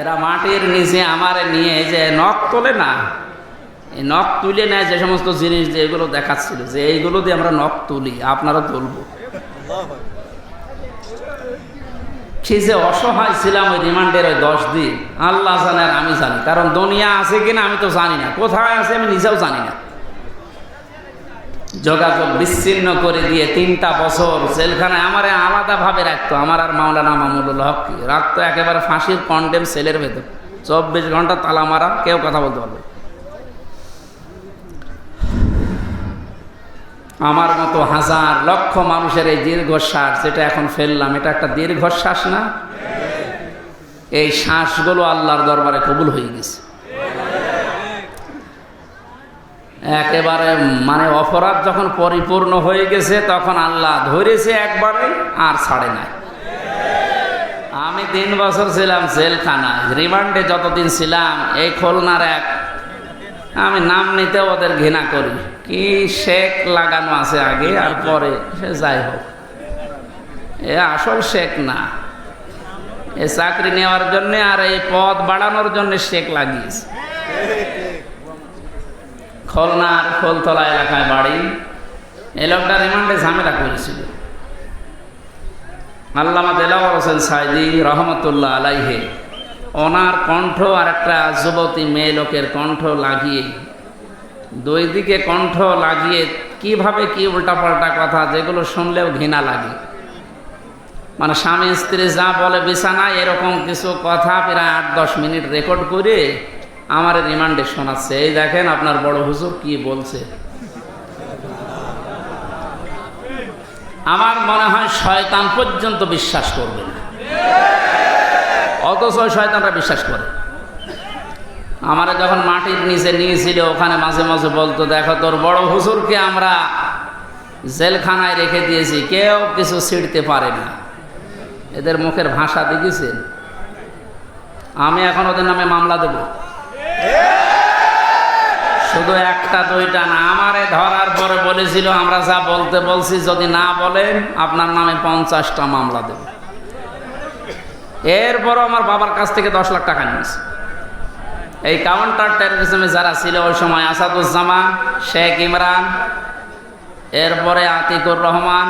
এরা মাটির নিচে আমারে নিয়ে যে নখ তোলে না, এই নখ তুলে নেয় যে সমস্ত জিনিস যে এগুলো দেখাচ্ছিল, যে এইগুলো দিয়ে আমরা নখ তুলি, আপনারা তুলবো। সে যে অসহায় ছিলাম ওই রিমান্ডের ওই দশ দিন। আল্লাহ জানে আর আমি জানি, কারণ দুনিয়া আছে কিনা আমি তো জানি না, কোথায় আছে আমি নিজেও জানি না। যোগাযোগ বিচ্ছিন্ন করে দিয়ে তিনটা বছর জেলখানায় আমারে আলাদাভাবে রাখতো। আমার আর মাওলানা মামুনুল হক রাখতো একেবারে ফাঁসির কন্ডেম সেলের ভেতর। চব্বিশ ঘণ্টা তালা মারা কেউ কথা বলতে পারবে আমার মতো হাজার লক্ষ মানুষের এই দীর্ঘশ্বাস যেটা এখন ফেললাম, এটা একটা দীর্ঘশ্বাস না? এই শ্বাসগুলো আল্লাহর দরবারে কবুল হয়ে গেছে। একেবারে মানে অপরাধ যখন পরিপূর্ণ হয়ে গেছে, তখন আল্লাহ ধরেছে একবারে, আর ছাড়ে নাই। আমি তিন বছর ছিলাম জেলখানায় রিমান্ডে যতদিন ছিলাম, এই খুলনার এক। আমি নাম নিতে ওদের ঘৃণা করি। কি শেক লাগানো আছে আগে আর পরে, সে যাই হোক। এ আসল শেক না। এ চাকরি নেওয়ার জন্য আর এই পদ বাড়ানোর জন্য শেক লাগিয়েছে। খুলনার খোলতলা এলাকায় বাড়ি। এই লোকটা রিমান্ডে ঝামেলা করেছিল। আল্লামা দেলাওয়ার হোসেন সাইদি রহমতুল্লাহ আলাইহে ওনার কণ্ঠ আর একটা যুবতী মেয়ে লোকের কণ্ঠ লাগিয়ে, দুই দিকে কণ্ঠ লাগিয়ে কীভাবে কি উল্টাপাল্টা কথা যেগুলো শুনলেও ঘৃণা লাগে। মানে স্বামী স্ত্রী যা বলে বিছানায় এরকম কিছু কথা প্রায় আট দশ মিনিট রেকর্ড করে আমার রিমান্ডে শোনাচ্ছে। এই দেখেন আপনার বড় হুজুর কি বলছে। আমার মনে হয় শয়তান পর্যন্ত বিশ্বাস করবে না। অথচ শয়তানরা বিশ্বাস করে। আমার যখন মাটির নিচে নিয়েছিল, ওখানে মাঝে মাঝে বলতো, দেখো তোর বড় হুজুরকে আমরা জেলখানায় রেখে দিয়েছি, কেউ কিছু ছিঁড়তে পারে না। এদের মুখের ভাষা দেখেছেন? আমি এখন ওদের নামে মামলা দেব। শুধু একটা, দুইটা না। আমারে ধরার পরে বলেছিল, আমরা যা বলতে বলছি, যদি না বলেন, আপনার নামে পঞ্চাশটা মামলা দেব। এরপরও আমার বাবার কাছ থেকে দশ লাখ টাকা নিয়েছে। এই কাউন্টার টেরোরিজমে যারা ছিল, ওই সময় আসাদুজ্জামান, শেখ ইমরান, এরপরে আতিকুর রহমান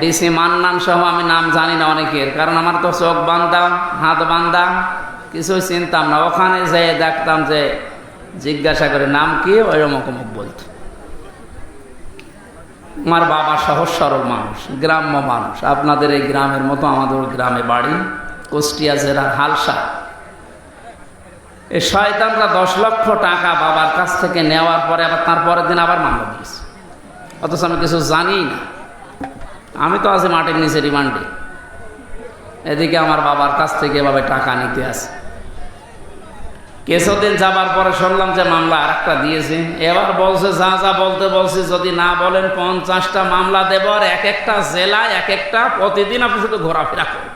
ডিসি মান্নান সহ আমি নাম জানি না অনেকের, কারণ আমার তো চোখ বান্ধা, হাত বান্ধা, কিছুই চিনতাম না। ওখানে যে দেখতাম যে জিজ্ঞাসা করে, নাম কি? ওই অমুক অমুক বলতো আমার বাবা সহজ সরল মানুষ, গ্রাম্য মানুষ। আপনাদের এই গ্রামের মতো আমাদের গ্রামে বাড়ি, কুষ্টিয়া জেলার হালসা। এই শয়তানরা দশ লক্ষ টাকা বাবার কাছ থেকে নেওয়ার পরে আবার তার পরের দিন আবার মামলা দিয়েছে। অথচ আমি কিছু জানি না। আমি তো আছি মাটির নিচে রিমান্ডে। এদিকে আমার বাবার কাছ থেকে এভাবে টাকা নিতে আসে। কিছুদিন যাবার পরে শুনলাম যে মামলা আর একটা দিয়েছে। এবার বলছে, যা যা বলতে বলছি, যদি না বলেন পঞ্চাশটা মামলা দেব আর এক একটা জেলায় এক একটা প্রতিদিন আপনি শুধু ঘোরাফেরা করবেন।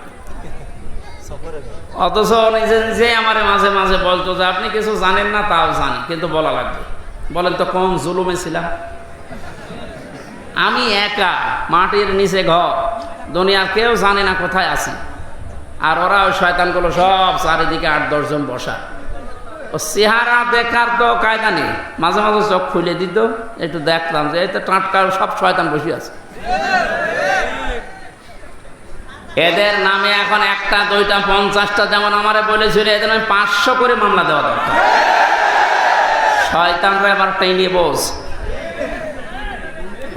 অথচ নিজে আমার মাঝে মাঝে বলতো যে, আপনি কিছু জানেন না, তাও জানি কিন্তু বলা লাগবে। বলেন তো কম জুলুমে ছিলাম? আমি একা, মাটির নিচে ঘর, দুনিয়ার কেউ জানে না কোথায় আছি। আর ওরা ওই শয়তানগুলো সব চারিদিকে আট দশজন বসা ও চেহারা দেখার তো কায়দা নেই। মাঝে মাঝে চোখ খুলে দিত, একটু দেখতাম যে এই তো টাটকা সব শয়তান বসে আছে। এদের নামে এখন একটা, দুইটা, পঞ্চাশটা যেমন আমারে বলেছিল, এদের নামে পাঁচশো করে মামলা দেওয়া দরকার। শয়তানরা এবার টেনে বস।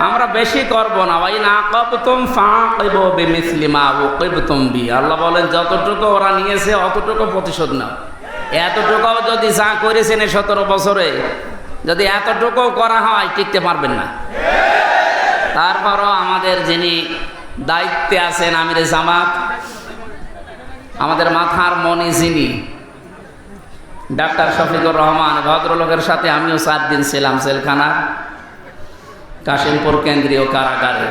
আমরা বেশি করব না ভাই না কবতুম ফাঁকব বেমিসলিমা ও কইবতুম বি। আল্লাহ বলেন, যতটুকু ওরা নিয়েছে, অতটুকু প্রতিশোধ নাও। এতটুকু যদি যা করেছেন এই সতেরো বছরে, যদি এতটুকু করা হয়, টিকতে পারবেন না। তারপরও আমাদের যিনি দায়িত্বে আছেন আমির জামাত, আমাদের মাথার মনি যিনি, ডাক্তার শফিকুর রহমান, ভদ্রলোকের সাথে আমিও চার দিন ছিলাম জেলখানা কাশিমপুর কেন্দ্রীয় কারাগারে।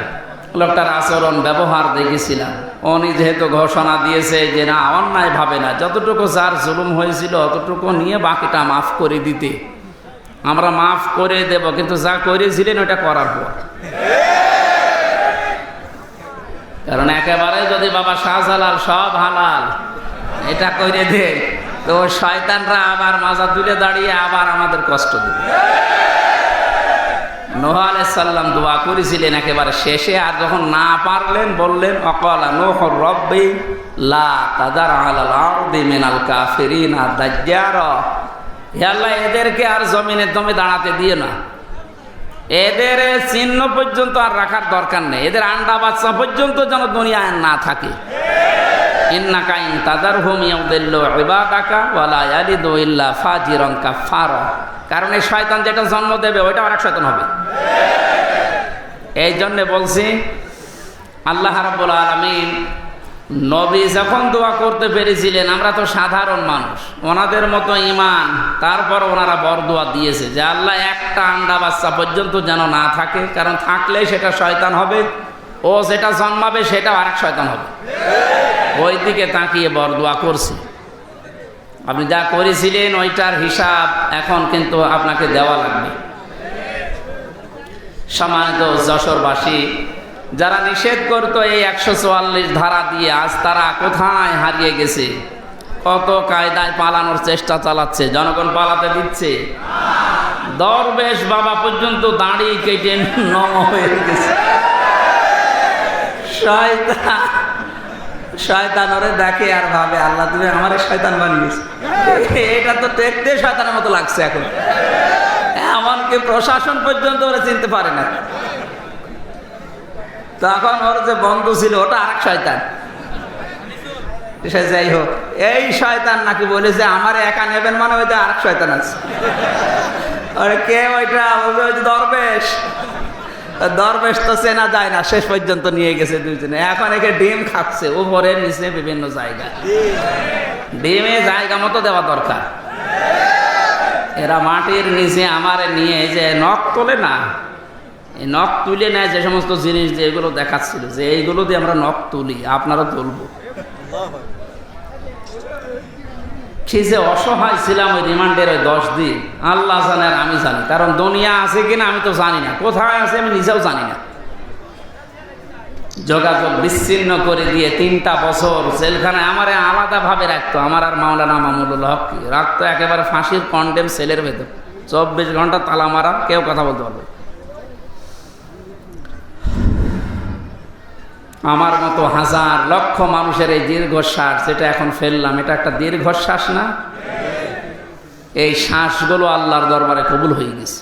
লোকটার আচরণ, ব্যবহার দেখেছিলাম। উনি যেহেতু ঘোষণা দিয়েছে যে না, অন্যায় ভাবে না, যতটুকু যার জুলুম হয়েছিল অতটুকু নিয়ে বাকিটা মাফ করে দিতে। আমরা মাফ করে দেব, কিন্তু যা করেছিলেন ওটা করার পর। কারণ একেবারে যদি বাবা শাহজালাল সব হালাল, এটা করে দে, তো শয়তানরা আবার মাজা তুলে দাঁড়িয়ে আবার আমাদের কষ্ট দেবে। নোহ আলাইসাল্লাম দোয়া করেছিলেন একেবারে শেষে, আর যখন না পারলেন বললেন, অকলা নোহ রব্বি লা তাদার আলাল আরদি মিনাল কাফিরিনা দাজ্জার। হে আল্লাহ, এদেরকে আর জমিনে তুমি দাঁড়াতে দিয়ে না। এদের চিহ্ন পর্যন্ত আর রাখার দরকার নেই। এদের আন্ডা বাচ্চা পর্যন্ত যেন দুনিয়ায় না থাকে। ইন্নাকা ইন তাদার হুম ইয়াউদিল্লু ইবাদাকা ওয়ালা ইয়ালিদু ইল্লা ফাজিরান কারণ এই শয়তান যেটা জন্ম দেবে, ওইটা আরেক শয়তান হবে। এই জন্যে বলছি, আল্লাহ রাব্বুল আলামিন নবী যখন দোয়া করতে পেরেছিলেন, আমরা তো সাধারণ মানুষ, ওনাদের মতো ইমান তারপর ওনারা বর দোয়া দিয়েছে যে আল্লাহ একটা আন্ডা বাচ্চা পর্যন্ত যেন না থাকে, কারণ থাকলে সেটা শয়তান হবে, ও যেটা জন্মাবে সেটাও আরেক শয়তান হবে। ওই দিকে তাকিয়ে বর দোয়া করছি। আপনি যা করেছিলেন ওইটার হিসাব এখন কিন্তু আপনাকে দেওয়া লাগবে। সম্মানিত যশোরবাসী, যারা নিষেধ করতো এই একশো চুয়াল্লিশ ধারা দিয়ে আজ তারা কোথায় হারিয়ে গেছে? কত কায়দায় পালানোর চেষ্টা চালাচ্ছে? জনগণ পালাতে দিচ্ছে। দরবেশ বাবা পর্যন্ত দাঁড়ি কেটে নম হয়ে গেছে। শয়তান ওরে দেখে আর ভাবে, আল্লাহ, তুমি আমার শয়তান বানিয়েছ। এটা তো দেখতে শয়তানের মতো লাগছে এখন। এমনকি প্রশাসন পর্যন্ত ওরা চিনতে পারে না। তখন ওর যে বন্ধু ছিল, ওটা আরেক শয়তান। যাই হোক, এই শয়তান নাকি বলেছে, আমার একা নেবেন মানে ওইটা আরেক শয়তান আছে। আরে কে ওইটা? ওই দরবেশ। দরবেশ তো চেনা যায় না, শেষ পর্যন্ত নিয়ে গেছে দুইজনে। এখন একে ডিম খাচ্ছে উপরে নিচে বিভিন্ন ডিমে জায়গা মতো দেওয়া দরকার। এরা মাটির নিচে আমারে নিয়ে যে নখ তোলে না, এই নখ তুলে নেয় যে সমস্ত জিনিস যে এগুলো দেখাচ্ছিল, যে এইগুলো দিয়ে আমরা নখ তুলি, আপনারা তুলবো। যে অসহায় ছিলাম ওই রিমান্ডের ওই দশ দিন। আল্লাহ জানে আর আমি জানি। কারণ দুনিয়া আছে কিনা আমি তো জানি না। কোথায় আছে আমি নিজেও জানি না। যোগাযোগ বিচ্ছিন্ন করে দিয়ে তিনটা বছর জেলখানায় আমার আলাদাভাবে রাখতো। আমার আর মাওলানা মামুনুল হক রাখতো একেবারে ফাঁসির কন্ডেম সেলের ভেতর। চব্বিশ ঘণ্টা তালা মারা, কেউ কথা বলতে পারবে আমার মতো হাজার লক্ষ মানুষের এই দীর্ঘশ্বাস, যেটা এখন ফেললাম, এটা একটা দীর্ঘশ্বাস না? এই শ্বাসগুলো আল্লাহর দরবারে কবুল হয়ে গেছে।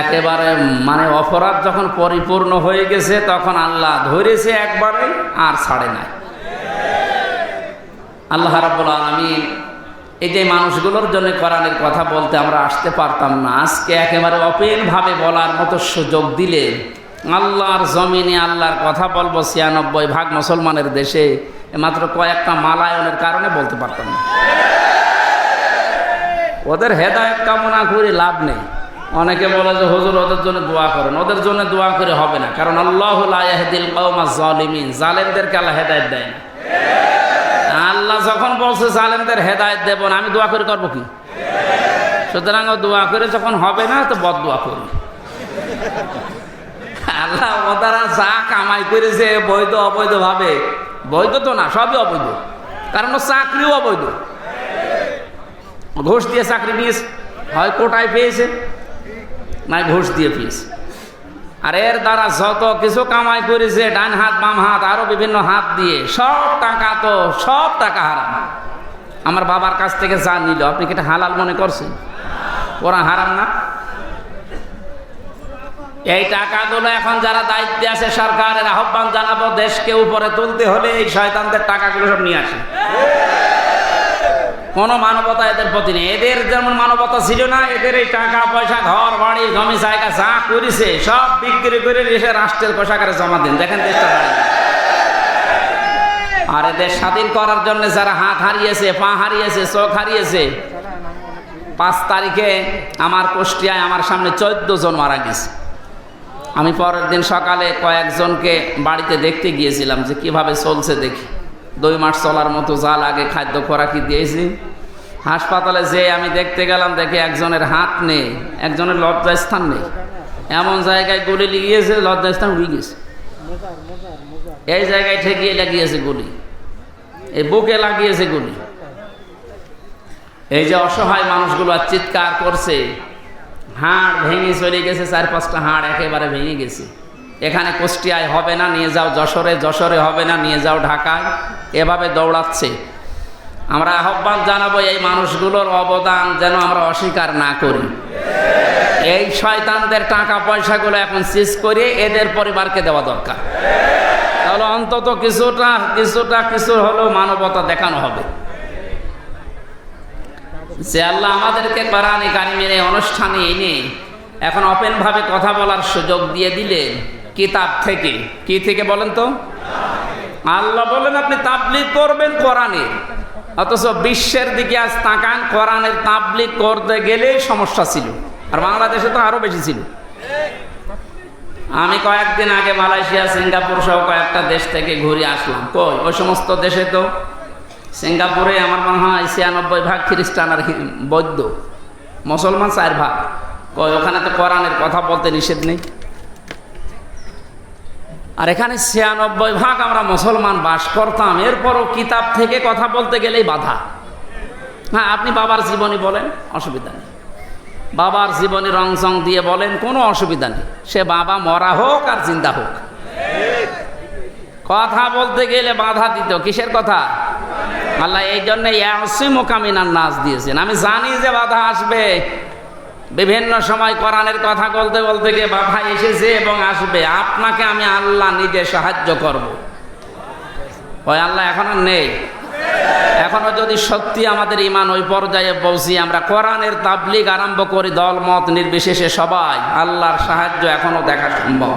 একেবারে মানে অপরাধ যখন পরিপূর্ণ হয়ে গেছে, তখন আল্লাহ ধরেছে একবারে, আর ছাড়ে নাই। আল্লাহ রাবুল আলমী এই যে মানুষগুলোর জন্য কোরআনের কথা বলতে আমরা আসতে পারতাম না, আজকে একেবারে অপেনভাবে বলার মতো সুযোগ দিলে আল্লাহর জমিনে আল্লাহর কথা বলব ছিয়ানব্বই ভাগ মুসলমানের দেশে মাত্র কয়েকটা মালায়নের কারণে বলতে পারতাম না। ওদের হেদায়ত কামনা করে লাভ নেই। অনেকে বলে যে, হুজুর, ওদের জন্য দোয়া করেন। ওদের জন্য দোয়া করে হবে না, কারণ আল্লাহ জালেমদেরকে আল্লাহ হেদায়ত দেয় না। আল্লাহ যখন বলছে, জালেমদের হেদায়ত দেব না, আমি দোয়া করে করব কি? সুতরাং ও দোয়া করে যখন হবে না, তো বদ দোয়া করি। আল্লাহ ওদারা যা কামাই করেছে বৈধ অবৈধ ভাবে। বৈধ তো না, সবই অবৈধ। কারণ চাকরিও অবৈধ। ঘুষ দিয়ে চাকরি নিয়েছে হয় কোটায় পেয়েছে, নাই ঘুষ দিয়ে পেয়েছে। আর এর দ্বারা যত কিছু কামাই করেছে, ডান হাত, বাম হাত, আরও বিভিন্ন হাত দিয়ে, সব টাকা তো, সব টাকা হারাম। আমার বাবার কাছ থেকে যা নিল, আপনি কি এটা হালাল মনে করছেন? ওরা হারাম না? এই টাকাগুলো এখন যারা দায়িত্বে আছে সরকারের আহ্বান জানাব, দেশকে উপরে তুলতে হলে এই শয়তানদের টাকাগুলো সব নিয়ে আসে। কোনো মানবতা এদের প্রতি নেই। এদের যেমন মানবতা ছিল না, এদের এই টাকা, পয়সা, ঘর, বাড়ি, জমি, জায়গা যা করেছে, সব বিক্রি করে এসে রাষ্ট্রের কোষাগারে জমা দিন। দেখেন দেশটা আর এদের স্বাধীন করার জন্য যারা হাত হারিয়েছে, পা হারিয়েছে, চোখ হারিয়েছে, পাঁচ তারিখে আমার কুষ্টিয়ায় আমার সামনে চোদ্দ জন মারা গেছে। আমি পরের দিন সকালে কয়েকজনকে বাড়িতে দেখতে গিয়েছিলাম যে কীভাবে চলছে দেখি। দুই মাস চলার মতো যা লাগে খাদ্য খোরাকি দিয়েছি। হাসপাতালে যে আমি দেখতে গেলাম, দেখে একজনের হাত নেই, একজনের লজ্জাস্থান নেই। এমন জায়গায় গুলি লিগিয়েছে, লজ্জাস্থান উড়ে গেছে। এই জায়গায় ঠেকিয়ে লাগিয়েছে গুলি। এই বুকে লাগিয়েছে গুলি। এই যে অসহায় মানুষগুলো চিৎকার করছে হাড় ভেঙে চলে গেছে, চার পাঁচটা হাড় একেবারে ভেঙে গেছে। এখানে কুষ্টিয়ায় হবে না, নিয়ে যাও যশোরে যশোরে হবে না, নিয়ে যাও ঢাকায়। এভাবে দৌড়াচ্ছে। আমরা আহ্বান জানাব এই মানুষগুলোর অবদান যেন আমরা অস্বীকার না করি। এই শয়তানদের টাকা পয়সাগুলো এখন সিজ করে এদের পরিবারকে দেওয়া দরকার। তাহলে অন্তত কিছুটা কিছুটা, কিছু হলেও মানবতা দেখানো হবে। যে আল্লাহ আমাদেরকে কোরআনে কারিমের অনুষ্ঠানে এনে এখন ওপেনভাবে কথা বলার সুযোগ দিয়ে দিলেন কিতাব থেকে? কি থেকে বলেন তো? আল্লাহ বলেন, আপনি তাবলিগ করবেন কোরআনে। অথচ বিশ্বের দিকে আজ তাকান, কোরআনের তাবলিগ করতে গেলে সমস্যা ছিল। আর বাংলাদেশে তো আরও বেশি ছিল। আমি কয়েকদিন আগে মালয়েশিয়া, সিঙ্গাপুর সহ কয়েকটা দেশ থেকে ঘুরে আসলাম। কই? ওই সমস্ত দেশে তো সিঙ্গাপুরে আমার মনে হয় ছিয়ানব্বই ভাগ খ্রিস্টান আর বৌদ্ধ। মুসলমান চার ভাগ। কই ওখানে তো কোরআনের কথা বলতে নিষেধ নেই। আর এখানে ছিয়ানব্বই ভাগ আমরা মুসলমান বাস করতাম। এরপরও কিতাব থেকে কথা বলতে গেলেই বাধা। হ্যাঁ আপনি বাবার জীবনী বলেন, অসুবিধা নেই। বাবার জীবনী রং চং দিয়ে বলেন, কোনো অসুবিধা নেই। সে বাবা মরা হোক আর জিন্দা হোক। কথা বলতে গেলে বাধা দিত। কিসের কথা? আল্লাহ এই জন্য মোকামিনার নাচ দিয়েছেন। আমি জানি যে বাধা আসবে। বিভিন্ন সময় কোরআনের কথা বলতে বলতে গিয়ে বাধা এসেছে এবং আসবে। আপনাকে আমি আল্লাহ নিজে সাহায্য করব। ওই আল্লাহ এখন আর নেই। এখনও যদি সত্যি আমাদের ইমান ওই পর্যায়ে পৌঁছি, আমরা কোরআনের তাবলিগ আরম্ভ করি, দল, মত নির্বিশেষে সবাই আল্লাহর সাহায্য এখনও দেখা সম্ভব।